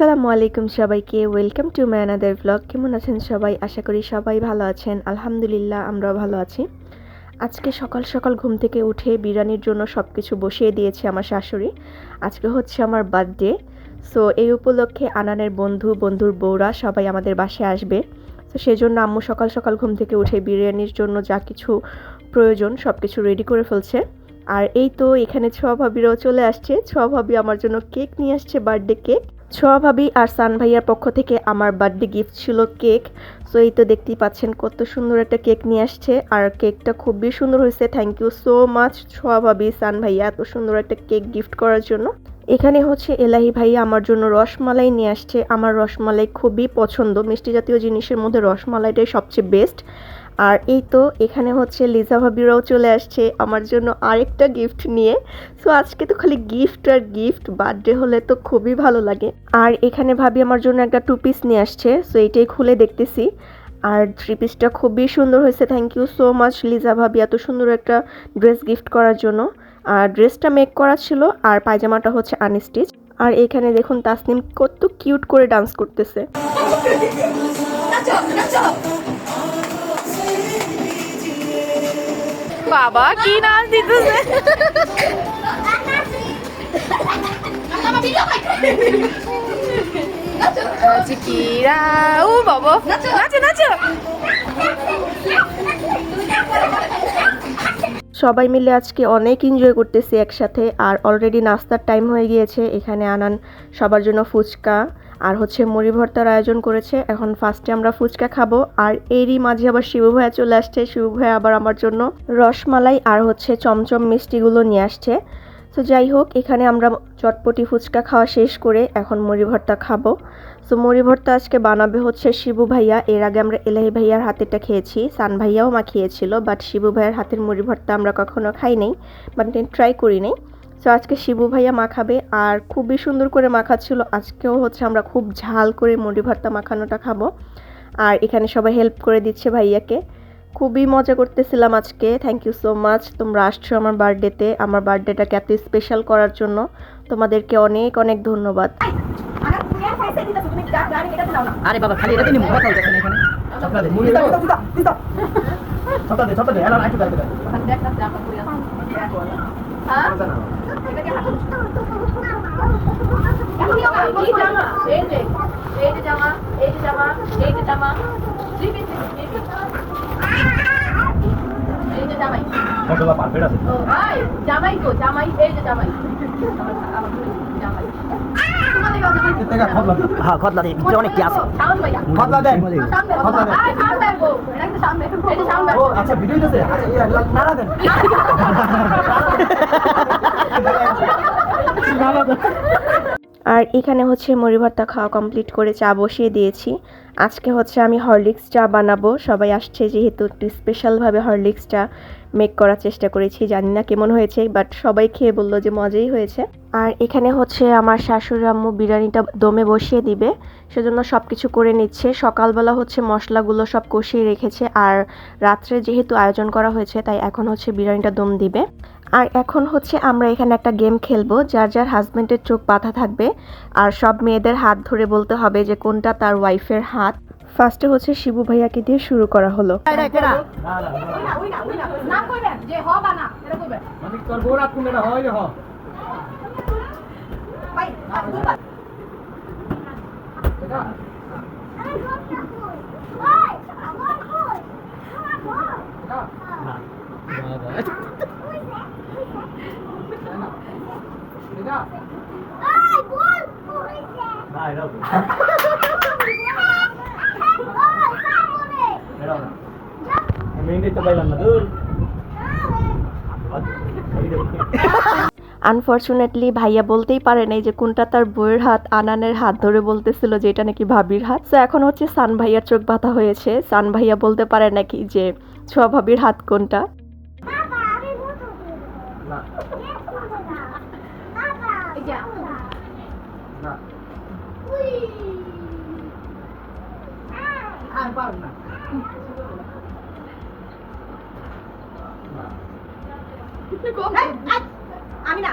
আসসালামু আলাইকুম সবাইকে welcome to my another blog কেমন আছেন সবাই? আশা করি সবাই ভালো আছেন। আলহামদুলিল্লাহ, আমরাও ভালো আছি। আজকে সকাল সকাল ঘুম থেকে উঠে বিরিয়ানির জন্য সব কিছু বসিয়ে দিয়েছে আমার শাশুড়ি। আজকে হচ্ছে আমার বার্থডে সো এই উপলক্ষে আনানের বন্ধু, বন্ধুর বউরা সবাই আমাদের বাসায় আসবে। তো সেজন্য আম্মু সকাল সকাল ঘুম থেকে উঠে বিরিয়ানির জন্য যা কিছু প্রয়োজন সব কিছু রেডি করে ফেলছে। আর এই তো এখানে ছোয়া ভাবিরাও চলে আসছে। ছোয়া ভাবি আমার জন্য কেক নিয়ে আসছে বার্থডে কেক ছোয়া ভাবি আর সান ভাইয়ার পক্ষ থেকে আমার বার্থডে গিফট ছিল কেক। সো, এই তো দেখতেই পাচ্ছেন কত সুন্দর একটা কেক নিয়ে আসছে। আর কেকটা খুবই সুন্দর হয়েছে। থ্যাংক ইউ সো মাচ ছোয়া ভাবি সান ভাইয়া, এত সুন্দর একটা কেক গিফট করার জন্য। এখানে হচ্ছে এলাহি ভাইয়া আমার জন্য রসমালাই নিয়ে আসছে। আমার রসমালাই খুবই পছন্দ। মিষ্টি জাতীয় জিনিসের মধ্যে রসমালাইটাই সবচেয়ে বেস্ট আর এই তো এখানে হচ্ছে লিজা ভাবিরাও চলে আসছে আমার জন্য আরেকটা গিফট নিয়ে। সো আজকে তো খালি গিফট আর গিফট বার্থডে হলে তো খুবই ভালো লাগে। আর এখানে ভাবি আমার জন্য একটা টু পিস নিয়ে আসছে সো এইটাই খুলে দেখতেছি। আর থ্রি পিসটা খুবই সুন্দর হয়েছে thank you so much Liza ভাবি এত সুন্দর একটা ড্রেস গিফট করার জন্য। আর ড্রেসটা মেক করা ছিল, আর পায়জামাটা হচ্ছে আনস্টিচ আর এখানে দেখুন তাসনিম কত কিউট করে ডান্স করতেছে। বাবা, কি নাচ দিতেছে সবাই মিলে আজকে অনেক এনজয় করতেছি একসাথে, আর অলরেডি নাস্তার টাইম হয়ে গিয়েছে, এখানে আনান সবার জন্য ফুচকা। আর হচ্ছে মুড়ি ভর্তার আয়োজন করেছে। এখন ফার্স্টে আমরা ফুচকা খাব। আর এরই মাঝে আবার শিবু ভাইয়া চলে আসছে। শিবু ভাইয়া আবার আমার জন্য রসমালাই আর হচ্ছে চমচম মিষ্টিগুলো নিয়ে আসছে। তো যাই হোক, এখানে আমরা চটপটি ফুচকা খাওয়া শেষ করে এখন মুড়ি ভর্তা খাব। তো মুড়ি ভর্তা আজকে বানাবে হচ্ছে শিবু ভাইয়া। এর আগে আমরা এলাহি ভাইয়ার হাতেরটা খেয়েছি। সান ভাইয়াও মা খেয়েছিল বাট শিবু ভাইয়ার হাতের মুড়ি ভর্তা আমরা কখনো খাই নাই বাট ট্রাই করি নাই। তো আজকে শিবু ভাইয়া মাখাবে আর খুবই সুন্দর করে মাখাচ্ছিল। আজকেও হচ্ছে আমরা খুব ঝাল করে মুড়ি ভর্তা মাখানোটা খাব। আর এখানে সবাই হেল্প করে দিচ্ছে ভাইয়াকে। খুবই মজা করতেছিলাম আজকে। থ্যাংক ইউ সো মাচ তোমরা আসছো আমার বার্থডেতে আমার বার্থডেটাকে এত স্পেশাল করার জন্য। তোমাদেরকে অনেক অনেক ধন্যবাদ। আরে বাবা খালি এটা কথা বলতেছেন এখানে? মুড়ি দাও দাও এটা একটা সামনে এই যে সামনে ও আচ্ছা ভিডিও দিতেছে আচ্ছা এই নাড়া দেন। নাড়া দেন। আর এখানে হচ্ছে মুড়ি ভর্তা খাওয়া কমপ্লিট করে চা বসিয়ে দিয়েছি। আজকে হচ্ছে আমি হরলিক্স চা বানাবো। সবাই আসছে যেহেতু একটু স্পেশালভাবে হরলিক্স চা মেক করার চেষ্টা করেছি, জানি না কেমন হয়েছে বাট সবাই খেয়ে বলল যে মজাই হয়েছে। আর এখানে হচ্ছে আমার শাশুড়ি আম্মু বিরিয়ানিটা দমে বসিয়ে দিবে, সেজন্য সব কিছু করে নিচ্ছে। সকালবেলা হচ্ছে মশলাগুলো সব কষিয়ে রেখেছে, আর রাত্রে যেহেতু আয়োজন করা হয়েছে, তাই এখন হচ্ছে বিরিয়ানিটা দম দিবে। আর এখন হচ্ছে আমরা এখানে একটা গেম খেলব, যার যার হাজব্যান্ডের চোখ বাঁধা থাকবে, আর সব মেয়েদের হাত ধরে বলতে হবে যে কোনটা তার ওয়াইফের হাত। ফার্স্টে হচ্ছে শিবু ভাইয়াকে দিয়ে শুরু করা হলো এটা কেডা নাম কইবেন যে হ বা না এটা কইবেন মানে তোর বউ রাত কোনটা হয় হ ভাই দুবার না এটা এটা না মেহেন্দি তো পাইলাম না দূর আনফর্চুনেটলি ভাইয়া বলতেই পারে নাই যে কোনটা তার বইয়ের হাত আনানের হাত ধরে বলতেছিল যে এটা নাকি ভাবির হাত। তো এখন হচ্ছে সান ভাইয়ার চোখ বাঁধা হয়েছে। সান ভাইয়া বলতে পারে নাকি যে ছোয়া ভাবির হাত কোনটা? আর পারব না। আমি না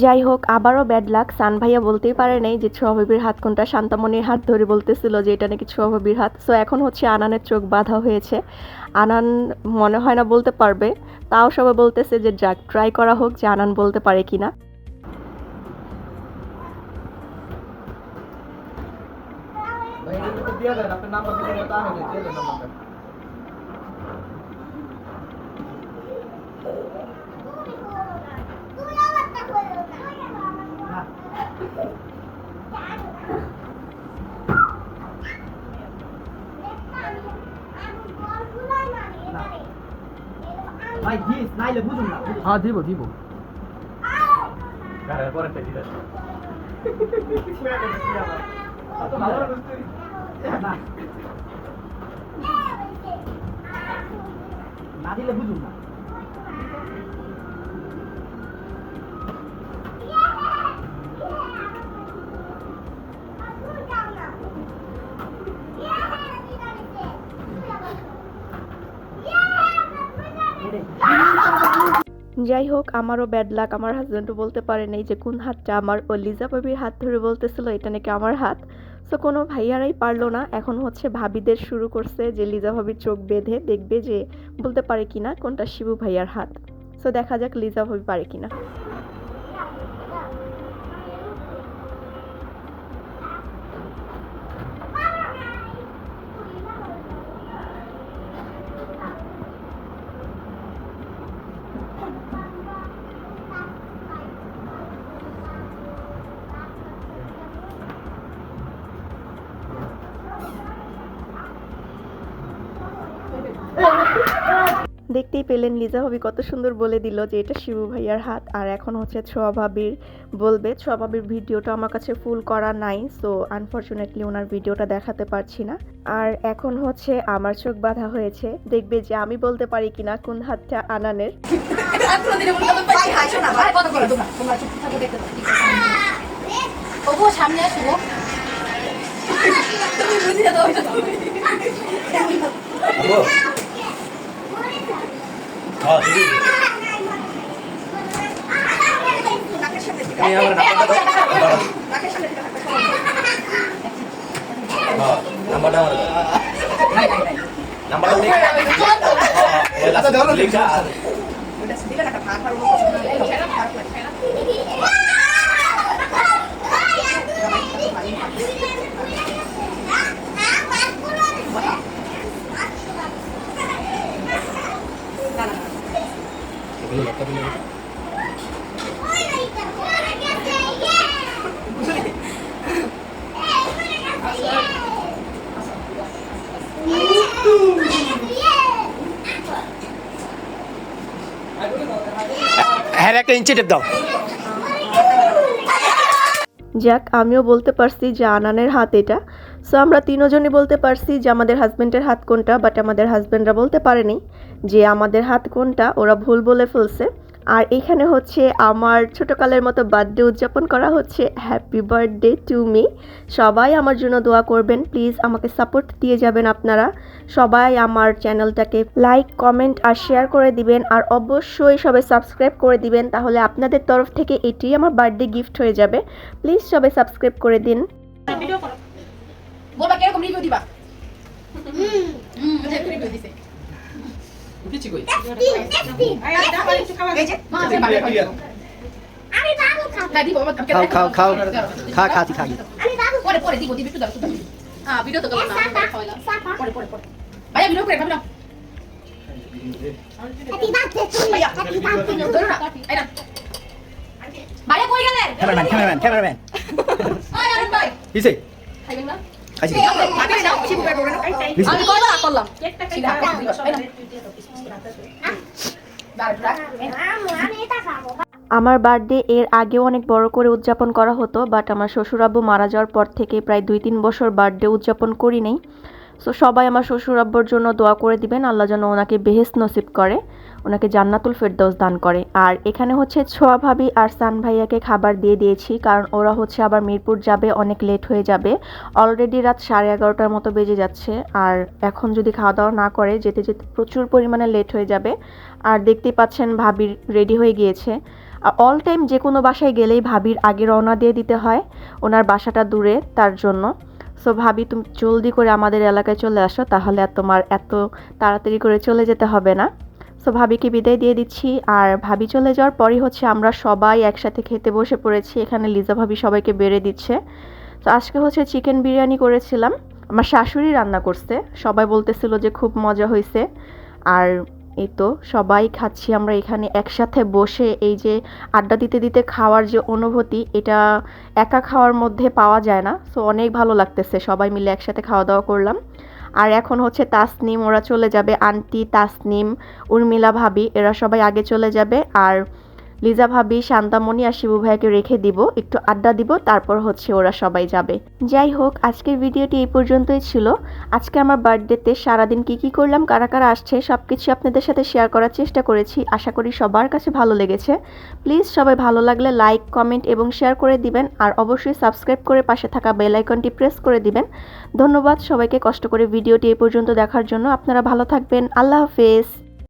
যাই হোক, আবারও ব্যাড লাক সান ভাইয়া বলতেই পারে নাই যে ছোয়াভাবির হাত কোনটা? শান্তামণির হাত ধরে বলতেছিল যে এটা নাকি ছোয়াভাবির হাত। সো এখন হচ্ছে আনানের চোখ বাঁধা হয়েছে। আনান মনে হয় না বলতে পারবে। তাও সবাই বলতেছে যে যাক ট্রাই করা হোক যে আনান বলতে পারে দিয়ে দেন, আপনার নাম্বার দিতে বলতে আমি দিয়ে দেন নাম্বারটা ভাই নাইলে বুঝুন না হ্যাঁ দিব দিব। না। না দিলে বুঝুন না। যাই হোক আমারও ব্যাড লাক আমার হাজব্যান্ডও বলতে পারে নাই যে কোন হাতটা আমার, ও লিজা বাবির হাত ধরে বলতেছিল, এটা নাকি আমার হাত? তো কোনো ভাইয়ারাই পারল না। এখন হচ্ছে ভাবিদের শুরু করছে যে লিজা ভাবির চোখ বেঁধে দেখবে যে বলতে পারে কিনা কোনটা শিবু ভাইয়ার হাত। সো দেখা যাক লিজা ভাবি পারে কিনা। দেখতেই পেলেন লিজা ভাবি কত সুন্দর বলে দিল যে এটা শিবু ভাইয়ার হাত। আর এখন হচ্ছে ছোয়া ভাবির বলবে ছোয়া ভাবির ভিডিওটা আমার কাছে ফুল করা নাই সো আনফর্চুনেটলি ওনার ভিডিওটা দেখাতে পারছি না। আর এখন হচ্ছে আমার চোখ বাঁধা হয়েছে দেখবে যে আমি বলতে পারি কিনা কোন হাতটা আনানের। সামনে আসব তুমি বুঝিয়ে দাও এটা নাম্বারটা দেওয়া না লেখা হ্যাঁ একটা ইঞ্চি দাও। যাক আমিও বলতে পারছি যে আনানের হাত এটা। সো আমরা তিনজনই বলতে পারছি যে আমাদের হাজব্যান্ডের হাত কোনটা বাট আমাদের হাজব্যান্ডরা বলতে পারেনি যে আমাদের হাত কোনটা, ওরা ভুল বলে ফেলছে। আর এখানে হচ্ছে আমার ছোটকালের মতো বার্থডে উদযাপন করা হচ্ছে। হ্যাপি বার্থডে টু মি সবাই আমার জন্য দোয়া করবেন। প্লিজ আমাকে সাপোর্ট দিয়ে যাবেন আপনারা। সবাই আমার চ্যানেলটাকে লাইক কমেন্ট আর শেয়ার করে দিবেন। আর অবশ্যই সবাই সাবস্ক্রাইব করে দিবেন। তাহলে আপনাদের তরফ থেকে এটি আমার বার্থডে গিফট হয়ে যাবে। প্লিজ সবাই সাবস্ক্রাইব করে দিন। বলবা কীরকম রিভিউ দিবা? হুম। রিভিউ দিছে। দিচ্ছি কই? এই যে মা আছে বাড়ি দিব বাবা খাও খাও খাও। খা খাচ্ছি খাই পরে পরে দিব দিব একটু দাও একটু হ্যাঁ ভিডিও তো করলাম না খাওয়াইলাম পরে পরে পরে। ভাইয়া ভিডিও করে খাবি না। কই গেলেন? ক্যামেরাম্যান ক্যামেরাম্যান ক্যামেরাম্যান আরে ভাই। দিছে খাইবেন না? করো আমি কইবা করলাম? আমার বার্থডে এর আগেও অনেক বড় করে উদযাপন করা হতো বাট আমার শ্বশুরাব্বু মারা যাওয়ার পর থেকে প্রায় দুই তিন বছর বার্থডে উদযাপন করি নেই। সো সবাই আমার শ্বশুরাব্বুর জন্য দোয়া করে দিবেন আল্লাহ যেন ওনাকে বেহেস্ত নসিব করে। ওনাকে জান্নাতুল ফেরদৌস দান করে। আর এখানে হচ্ছে ছোয়া ভাবি আর সান ভাইয়াকে খাবার দিয়ে দিয়েছি, কারণ ওরা হচ্ছে আবার মিরপুর যাবে, অনেক লেট হয়ে যাবে। অলরেডি রাত সাড়ে এগারোটার মতো বেজে যাচ্ছে। আর এখন যদি খাওয়া দাওয়া না করে, যেতে যেতে প্রচুর পরিমাণে লেট হয়ে যাবে। আর দেখতেই পাচ্ছেন ভাবি রেডি হয়ে গিয়েছে। অল টাইম যে কোনো বাসায় গেলেই ভাবির আগে রওনা দিয়ে দিতে হয়, ওনার বাসাটা দূরে তার জন্য। সো ভাবি, তুমি জলদি করে আমাদের এলাকায় চলে আসো, তাহলে আর তোমার এত তাড়াতাড়ি করে চলে যেতে হবে না। সো ভাবিকে বিদায় দিয়ে দিচ্ছি। আর ভাবি চলে যাওয়ার পরই হচ্ছে আমরা সবাই একসাথে খেতে বসে পড়েছি। এখানে লিজা ভাবি সবাইকে বেড়ে দিচ্ছে। তো আজকে হচ্ছে চিকেন বিরিয়ানি করেছিলাম। আমার শাশুড়ি রান্না করছে। সবাই বলতেছিল যে খুব মজা হয়েছে আর এই তো সবাই খাচ্ছি। আমরা এখানে একসাথে বসে এই যে আড্ডা দিতে দিতে খাওয়ার যে অনুভূতি, এটা একা খাওয়ার মধ্যে পাওয়া যায় না। সো অনেক ভালো লাগতেছে। সবাই মিলে একসাথে খাওয়া দাওয়া করলাম। আর এখন হচ্ছে তাসনিম, ওরা চলে যাবে আন্টি তাসনিম, উর্মিলা ভাবি, এরা সবাই আগে চলে যাবে। আর লিজা ভাবি, শান্তামণি আর শিবু ভাইকে রেখে দিব, একটু আড্ডা দিব, তারপর হচ্ছে ওরা সবাই যাবে। যাই হোক, আজকের ভিডিওটি এই পর্যন্তই ছিল। আজকে আমার বার্থডেতে সারাদিন কি কি করলাম, কারা কারা আসছে সব কিছু আপনাদের সাথে শেয়ার করার চেষ্টা করেছি। আশা করি সবার কাছে ভালো লেগেছে। প্লিজ সবাই ভালো লাগলে লাইক, কমেন্ট এবং শেয়ার করে দিবেন, আর অবশ্যই সাবস্ক্রাইব করে পাশে থাকা বেল আইকনটি প্রেস করে দিবেন। ধন্যবাদ সবাইকে কষ্ট করে ভিডিওটি এই পর্যন্ত দেখার জন্য। আপনারা ভালো থাকবেন। আল্লাহ হাফেজ।